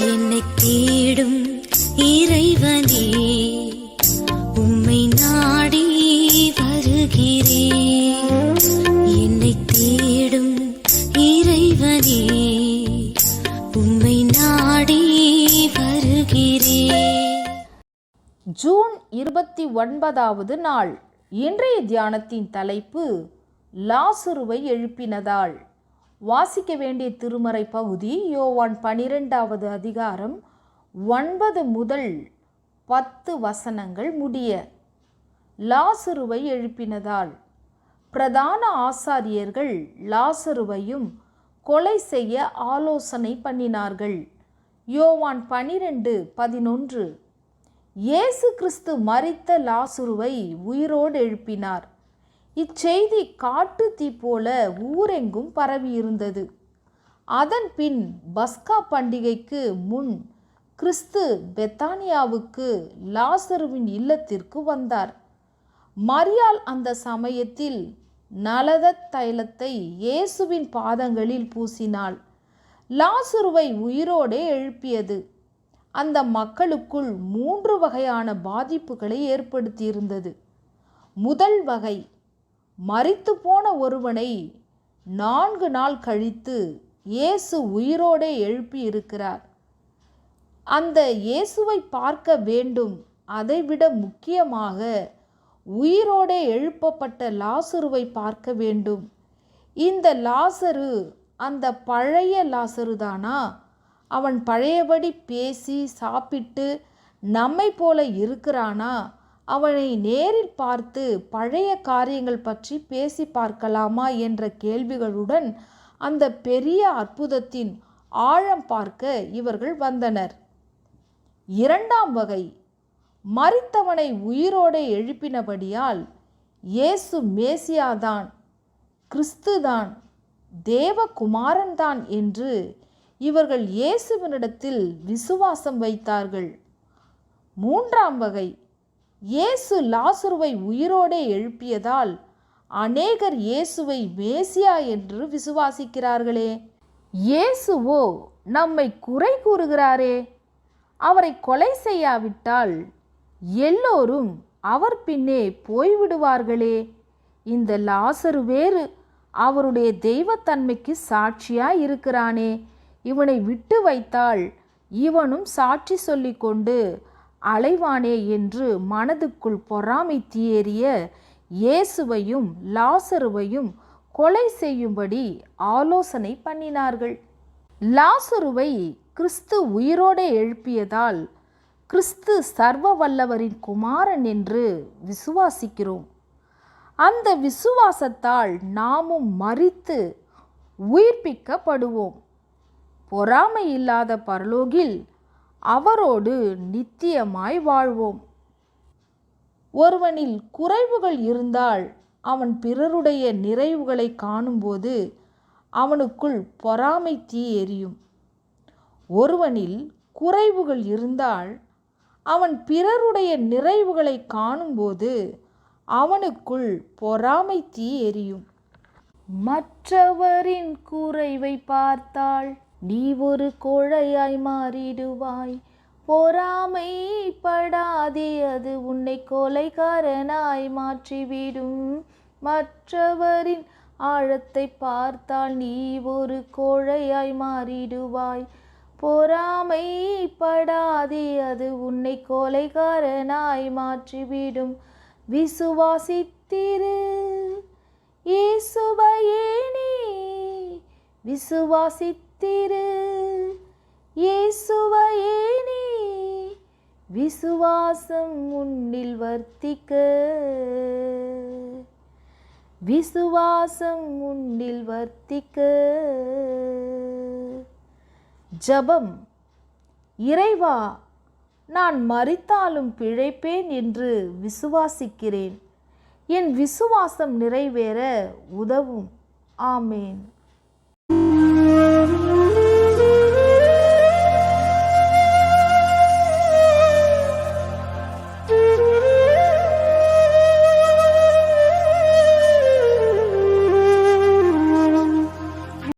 என்னை தேடும் இறைவனே உம்மை நாடி வருகிறேன் என்னை தேடும் இறைவனே உம்மை நாடி வருகிறேன் ஜூன் இருபத்தி ஒன்பதாவது நாள். இன்றைய தியானத்தின் தலைப்பு லாசுருவை எழுப்பினதாள் வாசிக்க வேண்டிய திருமறை பகுதி யோவான் பனிரெண்டாவது அதிகாரம் ஒன்பது முதல் பத்து வசனங்கள் முடிய லாசுருவை எழுப்பினதால் பிரதான ஆசாரியர்கள் லாசருவையும் கொலை செய்ய ஆலோசனை பண்ணினார்கள். யோவான் பனிரெண்டு பதினொன்று இயேசு கிறிஸ்து மரித்த லாசுருவை உயிரோடு எழுப்பினார். இச்செய்தி காட்டு தீ போல ஊரெங்கும் பரவியிருந்தது அதன் பின் பஸ்கா பண்டிகைக்கு முன் கிறிஸ்து பெத்தானியாவுக்கு லாசருவின் இல்லத்திற்கு வந்தார். மரியால் அந்த சமயத்தில் நலத தைலத்தை இயேசுவின் பாதங்களில் பூசினாள். லாசுருவை உயிரோடே எழுப்பியது. அந்த மக்களுக்குள் மூன்று வகையான பாதிப்புகளை ஏற்படுத்தியிருந்தது. முதல் வகை மறித்து போன ஒருவனை நான்கு நாள் கழித்து இயேசு உயிரோடே எழுப்பி இருக்கிறார் அந்த இயேசுவை பார்க்க வேண்டும். அதைவிட முக்கியமாக உயிரோடே எழுப்பப்பட்ட லாசருவை பார்க்க வேண்டும். இந்த லாசரு அந்த பழைய லாசரு தானா? அவன் பழையபடி பேசி சாப்பிட்டு நம்மை போல இருக்கிறானா? அவனை நேரில் பார்த்து பழைய காரியங்கள் பற்றி பேசி பார்க்கலாமா என்ற கேள்விகளுடன் அந்த பெரிய அற்புதத்தின் ஆழம் பார்க்க இவர்கள் வந்தனர். இரண்டாம் வகை. மறித்தவனை உயிரோடு எழுப்பினபடியால் இயேசு மேசியாதான் கிறிஸ்துதான் தேவகுமாரன்தான் என்று இவர்கள் இயேசுவினிடத்தில் விசுவாசம் வைத்தார்கள். மூன்றாம் வகை. இயேசு லாசுருவை உயிரோடே எழுப்பியதால் அநேகர் இயேசுவை மேசியா என்று விசுவாசிக்கிறார்களே. இயேசுவோ நம்மை குறை கூறுகிறாரே. அவரை கொலை செய்யாவிட்டால் எல்லோரும் அவர் பின்னே போய்விடுவார்களே. இந்த லாசரு வேறு அவருடைய தெய்வத்தன்மைக்கு சாட்சியாய் இருக்கிறானே. இவனை விட்டு வைத்தால் இவனும் சாட்சி சொல்லிக்கொண்டு அலைவானே என்று மனதுக்குள் பொறாமை தீயேறிய இயேசுவையும் லாசருவையும் கொலை செய்யும்படி ஆலோசனை பண்ணினார்கள். லாசருவை கிறிஸ்து உயிரோடு எழுப்பியதால் கிறிஸ்து சர்வ வல்லவரின் குமாரன் என்று விசுவாசிக்கிறோம். அந்த விசுவாசத்தால் நாமும் மறித்து உயிர்ப்பிக்கப்படுவோம். பொறாமை இல்லாத பரலோகில் அவரோடு நித்தியமாய் வாழ்வோம். ஒருவனில் குறைவுகள் இருந்தால் அவன் பிறருடைய நிறைவுகளை காணும்போது அவனுக்குள் பொறாமை தீ எரியும். ஒருவனில் குறைவுகள் இருந்தால் அவன் பிறருடைய நிறைவுகளை காணும்போது அவனுக்குள் பொறாமை தீ எரியும். மற்றவரின் குறைவை பார்த்தாள் நீ ஒரு கோழையாய் மாறிடுவாய். பொறாமை படாதே அது உன்னை கொலைகாரனாய் மாற்றிவிடும். மற்றவரின் ஆழத்தை பார்த்தால் நீ ஒரு கோழையாய் மாறிடுவாய். பொறாமை படாதே அது உன்னை கொலைகாரனாய் மாற்றிவிடும். விசுவாசித்திரு இயேசுவையே நீ விசுவாசித்திரு. இயேசுவையே நீ விசுவாசம் உன்னில் வர்த்திக்க. விசுவாசம் உன்னில் வர்த்திக்க. ஜபம். இறைவா நான் மறித்தாலும் பிழைப்பேன் என்று விசுவாசிக்கிறேன். என் விசுவாசம் நிறைவேற உதவும். ஆமேன். Mm-hmm.